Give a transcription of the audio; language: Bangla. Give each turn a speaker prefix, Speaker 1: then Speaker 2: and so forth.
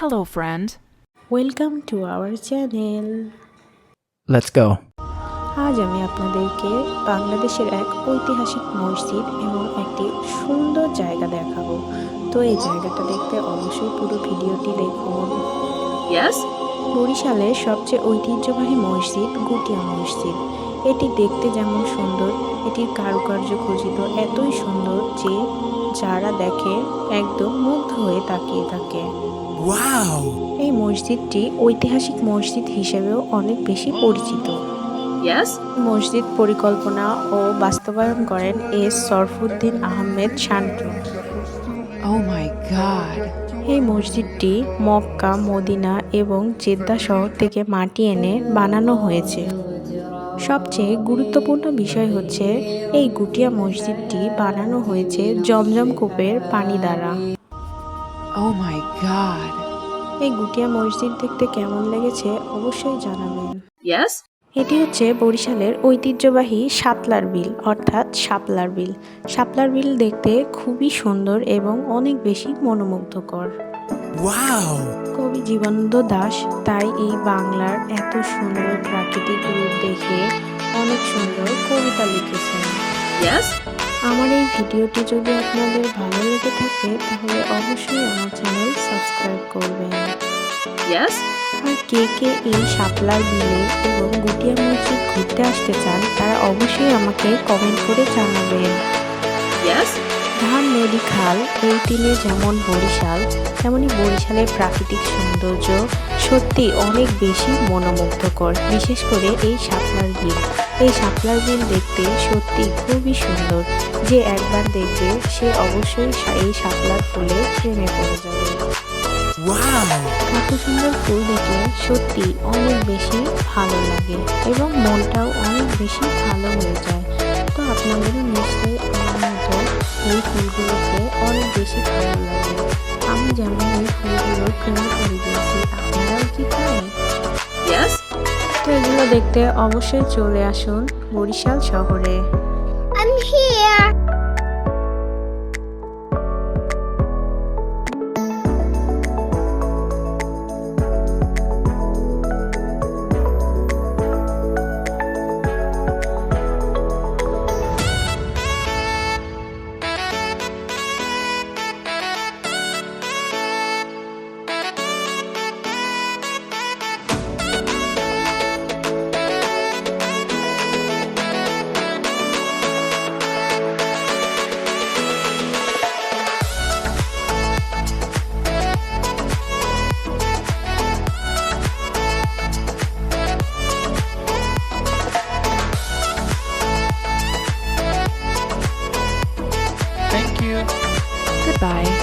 Speaker 1: Hello, friend.
Speaker 2: Welcome to our channel
Speaker 3: Let's go.
Speaker 2: আজ আমি আপনাদেরকে বাংলাদেশের এক ঐতিহাসিক মসজিদ এবং একটি সুন্দর জায়গা দেখাবো তো এই জায়গাটা দেখতে অবশ্যই পুরো ভিডিওটি দেখুন
Speaker 1: Yes?
Speaker 2: বরিশালের সবচেয়ে ঐতিহ্যবাহী মসজিদ গুটিয়া মসজিদ এটি দেখতে যেমন সুন্দর এটির কারুকার্য খচিত এতই সুন্দর যে যারা দেখে একদম মুগ্ধ হয়ে তাকিয়ে থাকে। এই মসজিদটি ঐতিহাসিক মসজিদ হিসেবেও অনেক বেশি পরিচিত? মসজিদ পরিকল্পনা ও বাস্তবায়ন করেন এস সরফুদ্দিন আহমেদ শান্টু।
Speaker 1: Oh.
Speaker 2: এই মসজিদটি মক্কা মদিনা এবং জেদ্দা শহর থেকে মাটি এনে বানানো হয়েছে। সবচেয়ে গুরুত্বপূর্ণ বিষয় হচ্ছে এই গুটিয়া মসজিদটি বানানো হয়েছে জমজম কূপের পানি দ্বারা
Speaker 1: Oh.
Speaker 2: এই গুটিয়া মসজিদ দেখতে কেমন লেগেছে অবশ্যই জানাবেন? এটি হচ্ছে বরিশালের ঐতিহ্যবাহী শাপলার বিল অর্থাৎ শাপলার বিল শাপলার বিল দেখতে খুবই সুন্দর এবং অনেক বেশি মনোমুগ্ধকর
Speaker 4: Wow!
Speaker 2: কবি জীবনানন্দ দাস তাই এই বাংলার এত সুন্দর প্রাকৃতিক রূপ দেখে অনেক সুন্দর কবিতা লিখেছেন
Speaker 1: Yes?
Speaker 2: আমার এই ভিডিওটি যদি আপনাদের ভালো লেগে থাকে তাহলে অবশ্যই আমার চ্যানেল সাবস্ক্রাইব করবেন
Speaker 1: Yes?
Speaker 2: আর কে কে এই শাপলার বিলে এবং গুটিয়া মসজিদ ঘুরতে আসতে চান তারা অবশ্যই আমাকে কমেন্ট করে জানাবেন
Speaker 1: Yes?
Speaker 2: ধান নদী খাল এই তিনে যেমন বরিশাল তেমনি বরিশালের প্রাকৃতিক সৌন্দর্য সত্যি অনেক বেশি মনোমুগ্ধকর বিশেষ করে এই শাপলার বিল। এই শাপলার বিল দেখতে সত্যি খুবই সুন্দর। যে একবার দেখবে সে অবশ্যই এই শাপলার ফুলে প্রেমে পড়ে যাবে। এত সুন্দর ফুল দেখে সত্যি অনেক বেশি ভালো লাগে এবং মনটাও অনেক বেশি ভালো হয়ে যায়। তো আপনাদেরও নিশ্চয়ই আমার মতো এই ফুলগুলোকে অনেক বেশি ভালো লাগে। আমি যেমন এই ফুলগুলো প্রেমে করে দিয়েছি আপনারাও কি
Speaker 1: করেন?
Speaker 2: তো এগুলো দেখতে অবশ্যই চলে আসুন বরিশাল শহরে।
Speaker 5: I'm here.
Speaker 1: Bye.